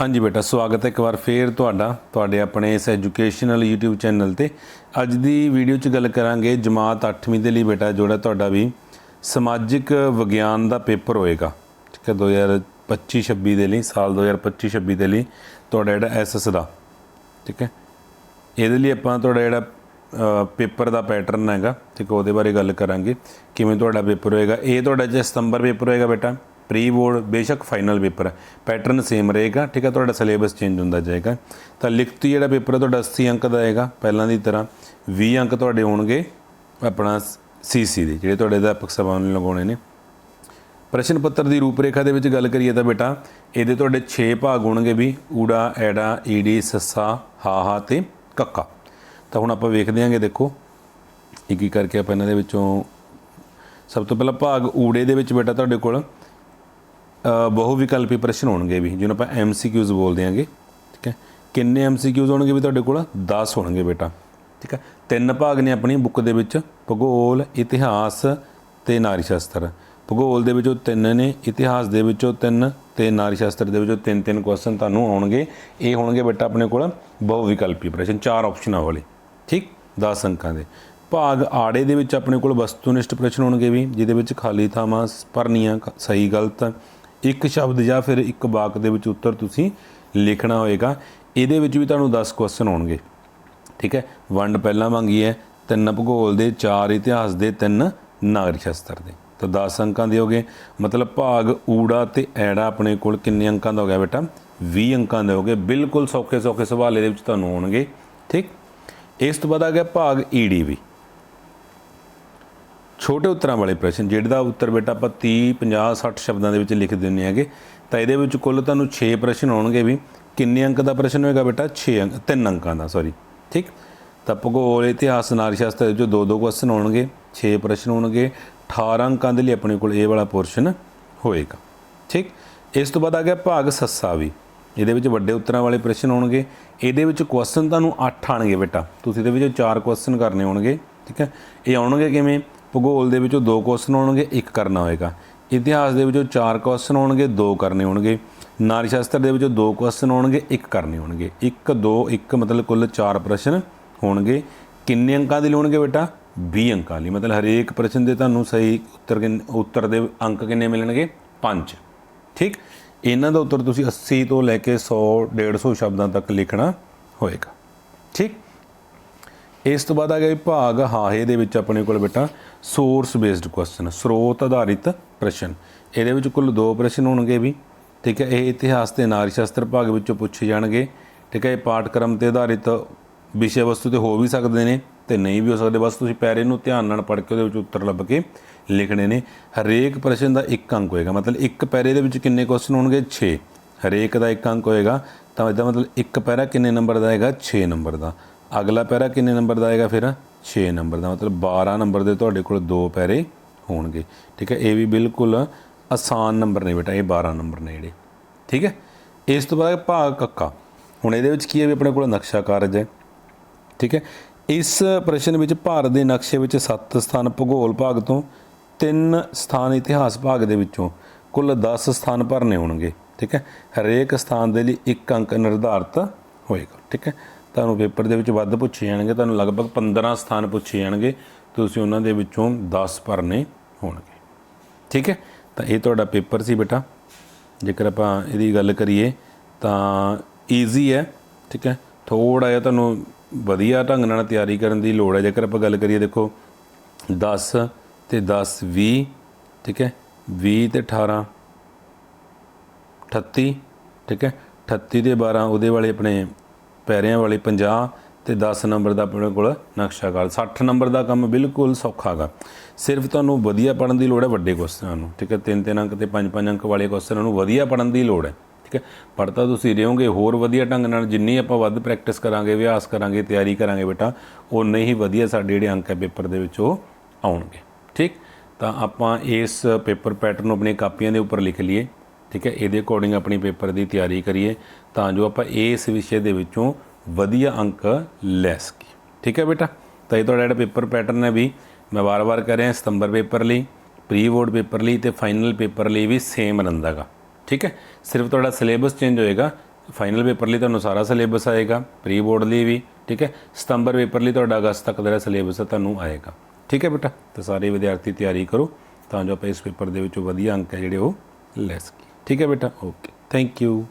ਹਾਂਜੀ ਬੇਟਾ, ਸਵਾਗਤ ਹੈ ਇੱਕ ਵਾਰ ਫੇਰ ਤੁਹਾਡਾ, ਤੁਹਾਡੇ ਆਪਣੇ ਇਸ ਐਜੂਕੇਸ਼ਨਲ YouTube ਚੈਨਲ ਤੇ। ਅੱਜ ਦੀ ਵੀਡੀਓ 'ਚ ਗੱਲ ਕਰਾਂਗੇ ਜਮਾਤ 8ਵੀਂ ਦੇ ਲਈ ਬੇਟਾ, ਜਿਹੜਾ ਤੁਹਾਡਾ ਵੀ ਸਮਾਜਿਕ ਵਿਗਿਆਨ ਦਾ ਪੇਪਰ ਹੋਏਗਾ। ਠੀਕ ਹੈ 2025 26 ਦੇ ਲਈ, ਸਾਲ 2025 26 ਦੇ ਲਈ ਤੁਹਾਡਾ ਜਿਹੜਾ ਐਸਐਸ ਦਾ। ਠੀਕ ਹੈ, ਇਹਦੇ ਲਈ ਆਪਾਂ ਤੁਹਾਡਾ ਜਿਹੜਾ ਪੇਪਰ ਦਾ ਪੈਟਰਨ ਹੈਗਾ। ਠੀਕ ਹੈ, ਉਹਦੇ ਬਾਰੇ ਗੱਲ ਕਰਾਂਗੇ। ਕਿਵੇਂ ਤੁਹਾਡਾ ਪੇਪਰ ਹੋਏਗਾ? ਇਹ ਤੁਹਾਡਾ ਜੇ ਸਤੰਬਰ ਪੇਪਰ ਹੋਏਗਾ ਬੇਟਾ ਪ੍ਰੀ ਬੋਰਡ ਬੇਸ਼ੱਕ ਫਾਈਨਲ ਪੇਪਰ ਹੈ। ਪੈਟਰਨ ਸੇਮ ਰਹੇਗਾ, ਠੀਕ ਹੈ, ਤੁਹਾਡਾ ਸਿਲੇਬਸ ਚੇਂਜ ਹੁੰਦਾ ਜਾਏਗਾ। ਤਾਂ ਲਿਖਤੀ ਜਿਹੜਾ ਪੇਪਰ ਹੈ, ਤੁਹਾਡਾ 80 ਅੰਕ ਦਾ ਆਏਗਾ, ਪਹਿਲਾਂ ਦੀ ਤਰ੍ਹਾਂ। 20 ਅੰਕ ਤੁਹਾਡੇ ਹੋਣਗੇ ਆਪਣਾ ਸੀਸੀ ਦੇ, ਜਿਹੜੇ ਤੁਹਾਡੇ ਅਧਿਆਪਕ ਸਭਾ ਨੂੰ ਲਗਾਉਣੇ ਨੇ। ਪ੍ਰਸ਼ਨ ਪੱਤਰ ਦੀ ਰੂਪਰੇਖਾ ਦੇ ਵਿੱਚ ਗੱਲ ਕਰੀਏ ਤਾਂ ਬੇਟਾ, ਇਹਦੇ ਤੁਹਾਡੇ 6 ਭਾਗ ਹੋਣਗੇ ਵੀ ਊੜਾ, ਐੜਾ, ਈੜੀ, ਸੱਸਾ ਹਾਹਾ ਤੇ ਕੱਕਾ। ਤਾਂ ਹੁਣ ਆਪਾਂ ਵੇਖਦੇ ਹਾਂਗੇ, ਦੇਖੋ ਇੱਕ ਇੱਕ ਕਰਕੇ ਆਪਾਂ ਇਹਨਾਂ ਦੇ ਵਿੱਚੋਂ ਸਭ ਤੋਂ ਪਹਿਲਾਂ ਭਾਗ ਊੜੇ ਦੇ ਵਿੱਚ ਬੇਟਾ ਤੁਹਾਡੇ ਕੋਲ। ਬਹੁ ਵਿਕਲਪੀ ਪ੍ਰਸ਼ਨ ਹੋਣਗੇ ਵੀ, ਜਿਹਨੂੰ ਆਪਾਂ ਐਮਸੀਕਿਊਜ਼ ਬੋਲਦੇ ਆਂਗੇ, ਠੀਕ ਹੈ? ਕਿੰਨੇ ਐਮਸੀਕਿਊਜ਼ ਹੋਣਗੇ ਵੀ ਤੁਹਾਡੇ ਕੋਲ? 10 ਹੋਣਗੇ ਬੇਟਾ, ਠੀਕ ਹੈ? ਤਿੰਨ ਭਾਗ ਨੇ ਆਪਣੀ ਬੁੱਕ ਦੇ ਵਿੱਚ, ਭੂਗੋਲ, ਇਤਿਹਾਸ ਤੇ ਨਾਰੀ ਸ਼ਾਸਤਰ। ਭੂਗੋਲ ਦੇ ਵਿੱਚੋਂ ਤਿੰਨ ਨੇ, ਇਤਿਹਾਸ ਦੇ ਵਿੱਚੋਂ ਤਿੰਨ ਤੇ ਨਾਰੀ ਸ਼ਾਸਤਰ ਦੇ ਵਿੱਚੋਂ ਤਿੰਨ ਤਿੰਨ ਕੁਐਸਚਨ ਤੁਹਾਨੂੰ ਆਉਣਗੇ। ਇਹ ਹੋਣਗੇ ਬੇਟਾ ਆਪਣੇ ਕੋਲ ਬਹੁ ਵਿਕਲਪੀ ਪ੍ਰਸ਼ਨ, ਚਾਰ ਆਪਸ਼ਨਾਂ ਵਾਲੇ, ਠੀਕ? 10 ਅੰਕਾਂ ਦੇ। ਭਾਗ ਆੜੇ ਦੇ ਵਿੱਚ ਆਪਣੇ ਕੋਲ ਵਸਤੂਨਿਸ਼ਟ ਪ੍ਰਸ਼ਨ ਹੋਣਗੇ ਵੀ, ਜਿਹਦੇ ਵਿੱਚ ਖਾਲੀ ਥਾਵਾਂ ਭਰਨੀਆਂ ਸਹੀ ਗਲਤ ਇੱਕ ਸ਼ਬਦ ਜਾਂ ਫਿਰ ਇੱਕ ਵਾਕ ਦੇ ਵਿੱਚ ਉੱਤਰ ਤੁਸੀਂ ਲਿਖਣਾ ਹੋਏਗਾ। ਇਹਦੇ ਵਿੱਚ ਵੀ ਤੁਹਾਨੂੰ 10 ਕੁਐਸਚਨ ਹੋਣਗੇ। ਠੀਕ ਹੈ? ਵੰਡ ਪਹਿਲਾਂ ਮੰਗੀ ਹੈ ਤਿੰਨ ਭੂਗੋਲ ਦੇ, ਚਾਰ ਇਤਿਹਾਸ ਦੇ, ਤਿੰਨ ਨਾਗਰਿਕ ਸ਼ਾਸਤਰ ਦੇ। ਤਾਂ 10 ਅੰਕਾਂ ਦੇ ਹੋਗੇ ਮਤਲਬ ਭਾਗ, ਊੜਾ ਤੇ ਐੜਾ ਆਪਣੇ ਕੋਲ ਕਿੰਨੇ ਅੰਕਾਂ ਦਾ ਹੋ ਗਿਆ ਬੇਟਾ? 20 ਅੰਕਾਂ ਦੇ ਹੋਗੇ ਬਿਲਕੁਲ ਸੌਖੇ ਸੌਖੇ ਸਵਾਲ ਇਹਦੇ ਵਿੱਚ ਤੁਹਾਨੂੰ ਆਉਣਗੇ ਠੀਕ? ਇਸ ਤੋਂ ਬਾਅਦ ਆ ਗਿਆ ਭਾਗ ਈਡੀਵੀ ਛੋਟੇ ਉੱਤਰਾਂ ਵਾਲੇ ਪ੍ਰਸ਼ਨ, ਜਿਹੜਾ ਦਾ ਉੱਤਰ ਬੇਟਾ ਆਪਾਂ 30 50 60 ਸ਼ਬਦਾਂ ਦੇ ਵਿੱਚ ਲਿਖ ਦਿੰਨੇ ਹੈਗੇ, ਤਾਂ ਇਹਦੇ ਵਿੱਚ ਕੁੱਲ ਤੁਹਾਨੂੰ 6 ਪ੍ਰਸ਼ਨ ਆਉਣਗੇ ਵੀ ਕਿੰਨੇ ਅੰਕ ਦਾ ਪ੍ਰਸ਼ਨ ਹੋਏਗਾ ਬੇਟਾ? 6 ਅੰਕ 3 ਅੰਕਾਂ ਦਾ ਸੌਰੀ ਠੀਕ? ਤਾਂ ਭੂਗੋਲ, ਇਤਿਹਾਸ, ਨਾਰੀ ਸ਼ਾਸਤਰ ਦੇ ਦੋ ਦੋ ਕੁਐਸਚਨ ਹੋਣਗੇ 6 ਪ੍ਰਸ਼ਨ ਹੋਣਗੇ 18 ਅੰਕਾਂ ਦੇ ਲਈ ਆਪਣੇ ਕੋਲ ਇਹ ਵਾਲਾ ਪੋਰਸ਼ਨ ਹੋਏਗਾ, ਠੀਕ? ਇਸ ਤੋਂ ਬਾਅਦ ਆ ਗਿਆ ਭਾਗ ਸੱਸਾ ਵੀ, ਇਹਦੇ ਵਿੱਚ ਵੱਡੇ ਉੱਤਰਾਂ ਵਾਲੇ ਪ੍ਰਸ਼ਨ ਹੋਣਗੇ, ਇਹਦੇ ਵਿੱਚ ਕੁਐਸਚਨ ਤੁਹਾਨੂੰ 8 ਆਣਗੇ ਬੇਟਾ, ਤੁਸੀਂ ਇਹਦੇ ਵਿੱਚੋਂ 4 ਕੁਐਸਚਨ ਕਰਨੇ ਹੋਣਗੇ, ਠੀਕ ਹੈ? ਇਹ ਆਉਣਗੇ ਕਿਵੇਂ? ਭੂਗੋਲ ਦੇ ਵਿੱਚੋਂ ਦੋ ਕੁਐਸਚਨ ਹੋਣਗੇ ਇੱਕ ਕਰਨਾ ਹੋਏਗਾ। ਇਤਿਹਾਸ ਦੇ ਵਿੱਚੋਂ ਚਾਰ ਕੁਐਸਚਨ ਹੋਣਗੇ ਦੋ ਕਰਨੇ ਹੋਣਗੇ। ਨਾਰੀ ਸ਼ਾਸਤਰ ਦੇ ਵਿੱਚੋਂ ਦੋ ਕੁਐਸਚਨ ਹੋਣਗੇ ਇੱਕ ਕਰਨੇ ਹੋਣਗੇ। 1 2 1 ਮਤਲਬ ਕੁੱਲ 4 ਪ੍ਰਸ਼ਨ ਹੋਣਗੇ। ਕਿੰਨੇ ਅੰਕਾਂ ਦੇ ਲਈ ਹੋਣਗੇ ਬੇਟਾ? 20 ਅੰਕਾਂ ਲਈ। ਮਤਲਬ ਹਰੇਕ ਪ੍ਰਸ਼ਨ ਦੇ ਤੁਹਾਨੂੰ ਸਹੀ ਉੱਤਰ ਕਿੰਨ- ਉੱਤਰ ਦੇ ਅੰਕ ਕਿੰਨੇ ਮਿਲਣਗੇ? 5 ਠੀਕ? ਇਹਨਾਂ ਦਾ ਉੱਤਰ ਤੁਸੀਂ 80 ਤੋਂ ਲੈ ਕੇ 100 150 ਸ਼ਬਦਾਂ ਤੱਕ ਲਿਖਣਾ ਹੋਏਗਾ। ਠੀਕ? ਇਸ ਤੋਂ ਬਾਅਦ ਆ ਗਿਆ ਜੀ ਭਾਗ ਹਾਹੇ ਦੇ ਵਿੱਚ ਆਪਣੇ ਕੋਲ ਬੇਟਾ ਸੋਰਸ ਬੇਸਡ ਕੁਐਸਚਨ ਸਰੋਤ ਆਧਾਰਿਤ ਪ੍ਰਸ਼ਨ। ਇਹਦੇ ਵਿੱਚ ਕੁੱਲ ਦੋ ਪ੍ਰਸ਼ਨ ਹੋਣਗੇ ਵੀ, ਠੀਕ ਹੈ, ਇਹ ਇਤਿਹਾਸ ਤੇ ਨਾਰੀ ਸ਼ਾਸਤਰ ਭਾਗ ਵਿੱਚੋਂ ਪੁੱਛੇ ਜਾਣਗੇ, ਠੀਕ ਹੈ, ਇਹ ਪਾਠਕ੍ਰਮ ਤੇ ਆਧਾਰਿਤ ਵਿਸ਼ੇ ਵਸਤੂ ਤੇ ਹੋ ਵੀ ਸਕਦੇ ਨੇ ਤੇ ਨਹੀਂ ਵੀ ਹੋ ਸਕਦੇ। ਬਸ ਤੁਸੀਂ ਪੈਰੇ ਨੂੰ ਧਿਆਨ ਨਾਲ ਪੜ੍ਹ ਕੇ ਉਹਦੇ ਵਿੱਚ ਉੱਤਰ ਲੱਭ ਕੇ ਲਿਖਣੇ ਨੇ। ਹਰੇਕ ਪ੍ਰਸ਼ਨ ਦਾ ਇੱਕ ਅੰਕ ਹੋਏਗਾ, ਮਤਲਬ ਇੱਕ ਪੈਰੇ ਦੇ ਵਿੱਚ ਕਿੰਨੇ ਕੁਐਸਚਨ ਹੋਣਗੇ? 6 ਹਰੇਕ ਦਾ ਇੱਕ ਅੰਕ ਹੋਏਗਾ, ਤਾਂ ਇਹਦਾ ਮਤਲਬ ਇੱਕ ਪੈਰਾ ਕਿੰਨੇ ਨੰਬਰ ਦਾ ਹੈਗਾ? 6 ਨੰਬਰ ਦਾ। ਅਗਲਾ ਪੈਰਾ ਕਿੰਨੇ ਨੰਬਰ ਦਾ ਆਏਗਾ ਫਿਰ? 6 ਨੰਬਰ ਦਾ, ਮਤਲਬ 12 ਨੰਬਰ ਦੇ ਤੁਹਾਡੇ ਕੋਲ ਦੋ ਪੈਰੇ ਹੋਣਗੇ। ਠੀਕ ਹੈ, ਇਹ ਵੀ ਬਿਲਕੁਲ ਆਸਾਨ ਨੰਬਰ ਨੇ ਬੇਟਾ, ਇਹ 12 ਨੰਬਰ ਨੇ ਜਿਹੜੇ। ਠੀਕ ਹੈ, ਇਸ ਤੋਂ ਬਾਅਦ ਭਾਗ ਕੱਕਾ। ਹੁਣ ਇਹਦੇ ਵਿੱਚ ਕੀ ਹੈ ਵੀ ਆਪਣੇ ਕੋਲ ਨਕਸ਼ਾ ਕਾਰਜ ਹੈ। ਠੀਕ ਹੈ, ਇਸ ਪ੍ਰਸ਼ਨ ਵਿੱਚ ਭਾਰਤ ਦੇ ਨਕਸ਼ੇ ਵਿੱਚ 7 ਸਥਾਨ ਭੂਗੋਲ ਭਾਗ ਤੋਂ 3 ਸਥਾਨ ਇਤਿਹਾਸ ਭਾਗ ਦੇ ਵਿੱਚੋਂ ਕੁੱਲ 10 ਸਥਾਨ ਭਰਨੇ ਹੋਣਗੇ। ਠੀਕ ਹੈ, ਹਰੇਕ ਸਥਾਨ ਦੇ ਲਈ ਇੱਕ ਅੰਕ ਨਿਰਧਾਰਤ ਹੋਏਗਾ। ਠੀਕ ਹੈ ਤੁਹਾਨੂੰ ਪੇਪਰ ਦੇ ਵਿੱਚ ਵੱਧ ਪੁੱਛੇ ਜਾਣਗੇ, ਤੁਹਾਨੂੰ ਲਗਭਗ 15 ਸਥਾਨ ਪੁੱਛੇ ਜਾਣਗੇ, ਤੁਸੀਂ ਉਹਨਾਂ ਦੇ ਵਿੱਚੋਂ 10 ਭਰਨੇ ਹੋਣਗੇ। ਠੀਕ ਹੈ? ਤਾਂ ਇਹ ਤੁਹਾਡਾ ਪੇਪਰ ਸੀ ਬੇਟਾ। ਜੇਕਰ ਆਪਾਂ ਇਹਦੀ ਗੱਲ ਕਰੀਏ, ਤਾਂ ਈਜ਼ੀ ਹੈ। ਠੀਕ ਹੈ? ਥੋੜਾ ਜਿਹਾ ਤੁਹਾਨੂੰ ਵਧੀਆ ਢੰਗ ਨਾਲ ਤਿਆਰੀ ਕਰਨ ਦੀ ਲੋੜ ਹੈ। ਜੇਕਰ ਆਪਾਂ ਗੱਲ ਕਰੀਏ, ਦੇਖੋ 10 ਤੇ 10 20 ਠੀਕ ਹੈ? 20 ਤੇ 18 38 ਠੀਕ ਹੈ? 38 ਦੇ 12 ਉਹਦੇ ਵਾਲੇ ਆਪਣੇ ਪੈਰਿਆਂ ਵਾਲੇ 50 ਤੇ 10 ਨੰਬਰ ਦਾ ਆਪਣੇ ਕੋਲ ਨਕਸ਼ਾ ਕਾਰਜ 60 ਨੰਬਰ ਦਾ ਕੰਮ ਬਿਲਕੁਲ ਸੌਖਾ ਗਾ। ਸਿਰਫ ਤੁਹਾਨੂੰ ਵਧੀਆ ਪੜਨ ਦੀ ਲੋੜ ਹੈ ਵੱਡੇ ਕੁਐਸਚਨਾਂ ਨੂੰ, ਠੀਕ ਹੈ? 3-3 ਅੰਕ ਤੇ 5-5 ਅੰਕ ਵਾਲੇ ਕੁਐਸਚਨਾਂ ਨੂੰ ਵਧੀਆ ਪੜਨ ਦੀ ਲੋੜ ਹੈ, ਠੀਕ ਹੈ? ਪੜਤਾ ਤੁਸੀਂ ਰਹੋਗੇ, ਹੋਰ ਵਧੀਆ ਢੰਗ ਨਾਲ ਜਿੰਨੀ ਆਪਾਂ ਵੱਧ ਪ੍ਰੈਕਟਿਸ ਕਰਾਂਗੇ, ਅਭਿਆਸ ਕਰਾਂਗੇ, ਤਿਆਰੀ ਕਰਾਂਗੇ ਬੇਟਾ ਉਨੇ ਹੀ ਵਧੀਆ ਸਾਡੇ ਜਿਹੜੇ ਅੰਕ ਹੈ ਪੇਪਰ ਦੇ ਵਿੱਚ ਉਹ ਆਉਣਗੇ, ਠੀਕ? ਤਾਂ ਆਪਾਂ ਇਸ ਪੇਪਰ ਪੈਟਰਨ ਨੂੰ ਆਪਣੀਆਂ ਕਾਪੀਆਂ ਦੇ ਉੱਪਰ ਲਿਖ ਲਈਏ। ਠੀਕ ਹੈ, ਇਹਦੇ ਅਕੋਰਡਿੰਗ ਆਪਣੀ ਪੇਪਰ ਦੀ ਤਿਆਰੀ ਕਰੀਏ, ਤਾਂ ਜੋ ਆਪਾਂ ਇਸ ਵਿਸ਼ੇ ਦੇ ਵਿੱਚੋਂ ਵਧੀਆ ਅੰਕ ਲੈ ਸਕੀਏ। ਠੀਕ ਹੈ ਬੇਟਾ? ਤਾਂ ਇਹ ਤੁਹਾਡਾ ਜਿਹੜਾ ਪੇਪਰ ਪੈਟਰਨ ਹੈ ਵੀ ਮੈਂ ਵਾਰ-ਵਾਰ ਕਹਿ ਰਿਹਾ, ਸਤੰਬਰ ਪੇਪਰ ਲਈ ਪ੍ਰੀ ਬੋਰਡ ਪੇਪਰ ਲਈ ਤੇ ਫਾਈਨਲ ਪੇਪਰ ਲਈ ਵੀ ਸੇਮ ਰਹਿੰਦਾਗਾ ਠੀਕ ਹੈ? ਸਿਰਫ ਤੁਹਾਡਾ ਸਿਲੇਬਸ ਚੇਂਜ ਹੋਏਗਾ ਫਾਈਨਲ ਪੇਪਰ ਲਈ ਤੁਹਾਨੂੰ ਸਾਰਾ ਸਿਲੇਬਸ ਆਏਗਾ ਪ੍ਰੀ ਬੋਰਡ ਲਈ ਵੀ, ਠੀਕ ਹੈ? ਸਤੰਬਰ ਪੇਪਰ ਲਈ ਤੁਹਾਡਾ ਅਗਸਤ ਤੱਕ ਦਾ ਜਿਹੜਾ ਸਿਲੇਬਸ ਹੈ ਤੁਹਾਨੂੰ ਆਏਗਾ। ਠੀਕ ਹੈ ਬੇਟਾ? ਤੇ ਸਾਰੇ ਵਿਦਿਆਰਥੀ ਤਿਆਰੀ ਕਰੋ, ਤਾਂ ਜੋ ਆਪਾਂ ਇਸ ਪੇਪਰ ਦੇ ਵਿੱਚੋਂ ਵਧੀਆ ਅੰਕ ਹੈ ਜਿਹੜੇ ਉਹ ਲੈ ਸਕੀਏ। ਠੀਕ ਹੈ ਬੇਟਾ ਓਕੇ ਥੈਂਕ ਯੂ